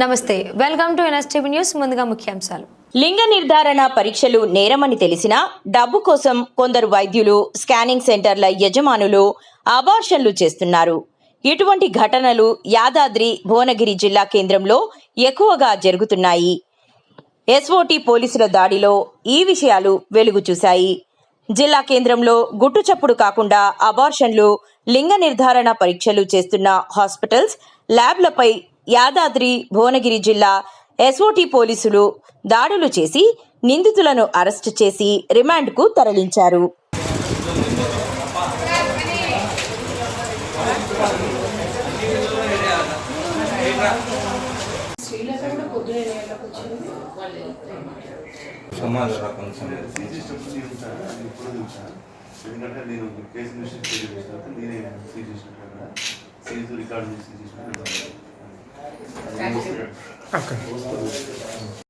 నమస్తే welcome to NSTV news ముందుగా ముఖ్యాంశాలు. లింగ నిర్ధారణ పరీక్షలు నేరమని తెలిసినా డబ్బు కోసం కొందరు వైద్యులు స్కానింగ్ సెంటర్ల యజమానులు అబార్షన్లు చేస్తున్నారు. ఇటువంటి ఘటనలు యాదాద్రి భువనగిరి జిల్లా కేంద్రంలో ఎక్కువగా జరుగుతున్నాయి. ఎస్ఓటి పోలీసుల దాడిలో ఈ విషయాలు వెలుగు చూశాయి. జిల్లా కేంద్రంలో గుట్టుచప్పుడు కాకుండా అబార్షన్లు లింగ నిర్ధారణ పరీక్షలు చేస్తున్న హాస్పిటల్స్ ల్యాబ్లపై యాదాద్రి భువనగిరి జిల్లా ఎస్ఓటి పోలీసులు దాడులు చేసి నిందితులను అరెస్టు చేసి రిమాండ్కు తరలించారు. సమాధానం కొంచెం ఎందుకంటే నేను కేసు మిషన్ చేసినట్టు నేనే సీజ్ చేసినట్టు అక్కడ సీజ్ రికార్డు చేసి చేసినట్టు Okay.